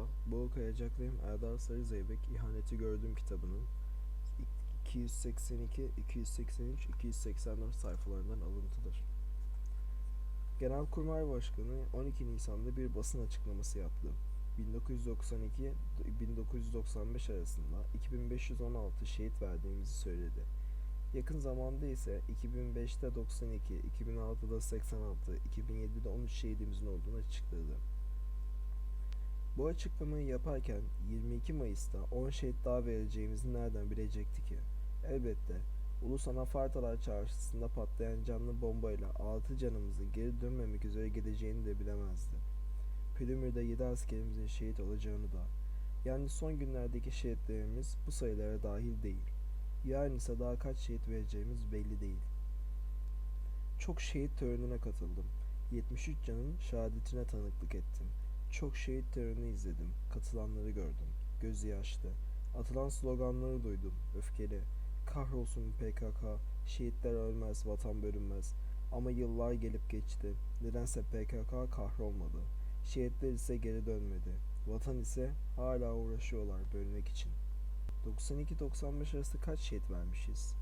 Merhaba, Boğuk Ayacaklıyım Erdal Sarı Zeybek İhaneti Gördüğüm kitabının 282, 283, 284 sayfalarından alıntıdır. Genelkurmay Başkanı 12 Nisan'da bir basın açıklaması yaptı. 1992-1995 arasında 2516 şehit verdiğimizi söyledi. Yakın zamanda ise 2005'te 92, 2006'da 86, 2007'de 13 şehidimizin olduğunu açıkladı. Bu açıklamayı yaparken 22 Mayıs'ta 10 şehit daha vereceğimizi nereden bilecekti ki? Elbette Ulus Anafartalar Çarşısı'nda patlayan canlı bombayla 6 canımızın geri dönmemek üzere gideceğini de bilemezdi. Plümür'de 7 askerimizin şehit olacağını da. Yani son günlerdeki şehitlerimiz bu sayılara dahil değil. Yarın ise daha kaç şehit vereceğimiz belli değil. Çok şehit törenine katıldım. 73 canın şehadetine tanıklık ettim. Çok şehit töreni izledim. Katılanları gördüm. Gözü yaşlı. Atılan sloganları duydum. Öfkeli. Kahrolsun PKK. Şehitler ölmez, vatan bölünmez. Ama yıllar gelip geçti. Nedense PKK kahrolmadı. Şehitler ise geri dönmedi. Vatan ise hala uğraşıyorlar bölmek için. 92-95 arası kaç şehit vermişiz?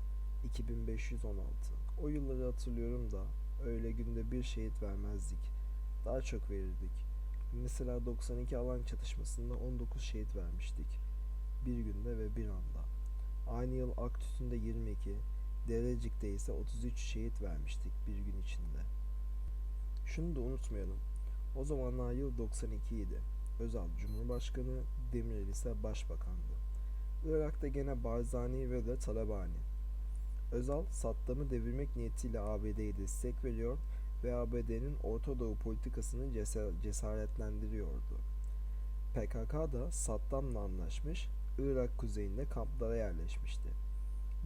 2516. O yılları hatırlıyorum da öyle günde bir şehit vermezdik. Daha çok verirdik. Mesela 92 alan çatışmasında 19 şehit vermiştik. Bir günde ve bir anda. Aynı yıl Aktütü'nde 22, Derecik'te ise 33 şehit vermiştik bir gün içinde. Şunu da unutmayalım. O zamanlar yıl 92 idi. Özal Cumhurbaşkanı, Demirel ise Başbakandı. Irak'ta gene Barzani ve de Talabani. Özal, Saddam'ı devirmek niyetiyle ABD'ye destek veriyor ve ABD'nin Orta Doğu politikasını cesa- cesaretlendiriyordu. PKK da Saddam'la anlaşmış, Irak kuzeyinde kamplara yerleşmişti.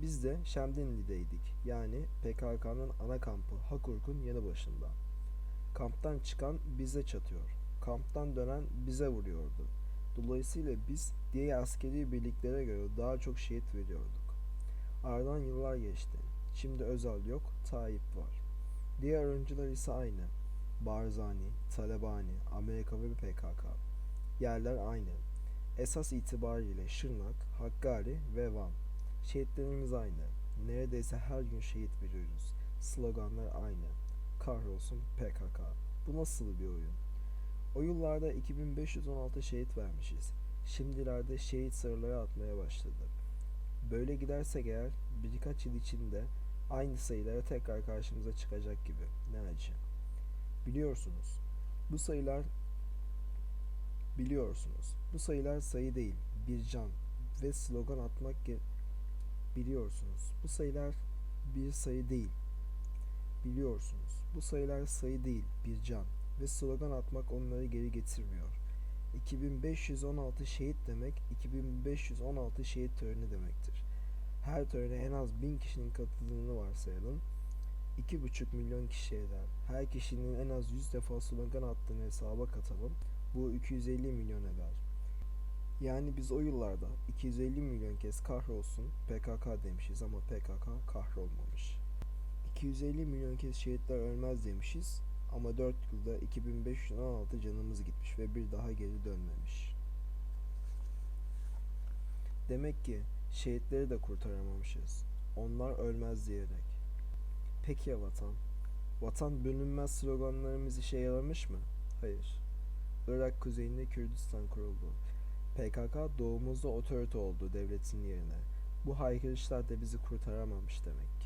Biz de Şemdinli'deydik, yani PKK'nın ana kampı Hakurk'un yanı başında. Kamptan çıkan bize çatıyor, kamptan dönen bize vuruyordu. Dolayısıyla biz diğer askeri birliklere göre daha çok şehit veriyorduk. Aradan yıllar geçti. Şimdi Özal yok, Tayyip var. Diğer oyuncular ise aynı. Barzani, Talabani, Amerika ve PKK. Yerler aynı. Esas itibariyle Şırnak, Hakkari ve Van. Şehitlerimiz aynı. Neredeyse her gün şehit veriyoruz. Sloganlar aynı. Kahrolsun PKK. Bu nasıl bir oyun? O yıllarda 2516 şehit vermişiz. Şimdilerde şehit sırları atmaya başladı. Böyle gidersek eğer birkaç yıl içinde aynı sayılara tekrar karşımıza çıkacak gibi. Ne acı. Biliyorsunuz. Bu sayılar biliyorsunuz. Bu sayılar sayı değil, bir can ve slogan atmak ge- biliyorsunuz. Bu sayılar bir sayı değil. Biliyorsunuz. Bu sayılar sayı değil, bir can ve slogan atmak onları geri getirmiyor. 2516 şehit demek 2516 şehit töreni demektir. Her törene en az 1000 kişinin katıldığını varsayalım. 2,5 milyon kişi eder. Her kişinin en az 100 defa slogan attığını hesaba katalım. Bu 250 milyon eder. Yani biz o yıllarda 250 milyon kez kahrolsun PKK demişiz ama PKK kahrolmamış. 250 milyon kez şehitler ölmez demişiz ama 4 yılda 2516 canımız gitmiş ve bir daha geri dönmemiş. Demek ki şehitleri de kurtaramamışız. Onlar ölmez diyerek. Peki ya vatan? Vatan bölünmez sloganlarımız işe yaramış mı? Hayır. Irak kuzeyinde Kürdistan kuruldu. PKK doğumuzda otorite oldu devletin yerine. Bu haykırışlar da bizi kurtaramamış demek.